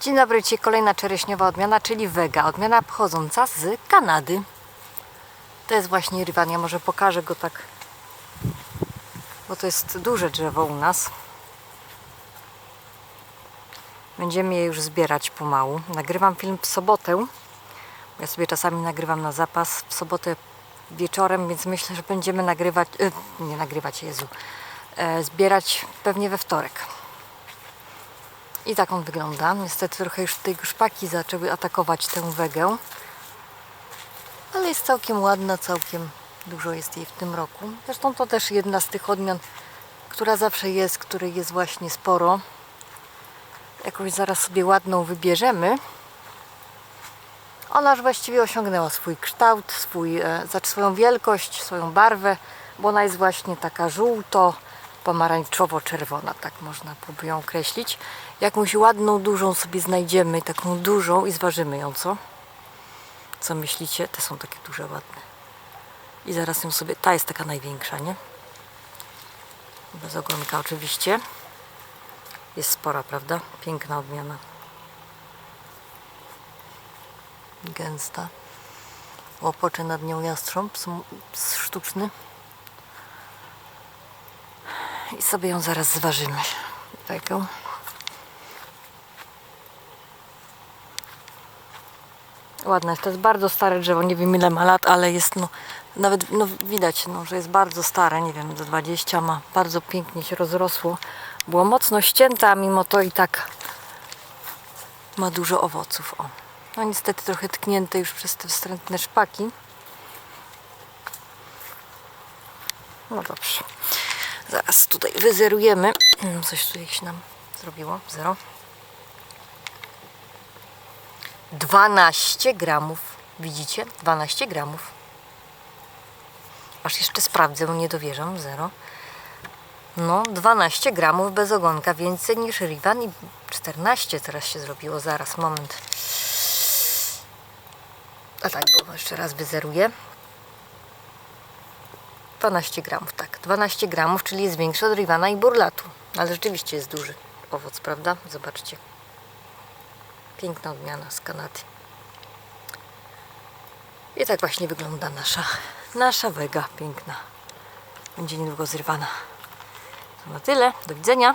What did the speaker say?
Dzień dobry, dzisiaj kolejna czereśniowa odmiana, czyli Vega, odmiana pochodząca z Kanady. To jest właśnie rywan, ja może pokażę go tak, bo to jest duże drzewo u nas. Będziemy je już zbierać pomału. Nagrywam film w sobotę. Ja sobie czasami nagrywam na zapas w sobotę wieczorem, więc myślę, że będziemy nagrywać, e, nie nagrywać, Jezu, e, zbierać pewnie we wtorek. I tak on wygląda. Niestety trochę już tej szpaki zaczęły atakować tę wegę. Ale jest całkiem ładna, całkiem dużo jest jej w tym roku. Zresztą to też jedna z tych odmian, która zawsze jest, której jest właśnie sporo. Jakąś zaraz sobie ładną wybierzemy. Ona już właściwie osiągnęła swój kształt, swój, e, znaczy swoją wielkość, swoją barwę, bo ona jest właśnie taka żółto, pomarańczowo-czerwona, tak można próbuję ją określić. Jakąś ładną, dużą sobie znajdziemy, taką dużą i zważymy ją, co? Co myślicie? Te są takie duże, ładne. I zaraz ją sobie, ta jest taka największa, nie? Bez ogonka oczywiście. Jest spora, prawda? Piękna odmiana. Gęsta. Łopocze nad nią jastrząb sztuczny. I sobie ją zaraz zważymy. Taką. Ładne. To jest bardzo stare drzewo. Nie wiem ile ma lat, ale jest no, nawet no, widać, no, że jest bardzo stare. Nie wiem, do 20 ma. Bardzo pięknie się rozrosło. Było mocno ścięte, a mimo to i tak ma dużo owoców. O. No niestety trochę tknięte już przez te wstrętne szpaki. No dobrze. Zaraz tutaj wyzerujemy. Mm, Coś tutaj się nam zrobiło. Zero. 12 gramów. Widzicie? 12 gramów. Aż jeszcze sprawdzę, bo nie dowierzam. Zero. No, 12 gramów bez ogonka. Więcej niż Rivan i 14 teraz się zrobiło. Zaraz, moment. A tak, bo jeszcze raz wyzeruję. 12 gramów, tak. 12 gramów, czyli jest większy od Rivana i Burlatu. Ale rzeczywiście jest duży owoc, prawda? Zobaczcie. Piękna odmiana z Kanady. I tak właśnie wygląda nasza, nasza wega piękna. Będzie niedługo zrywana. To na tyle. Do widzenia.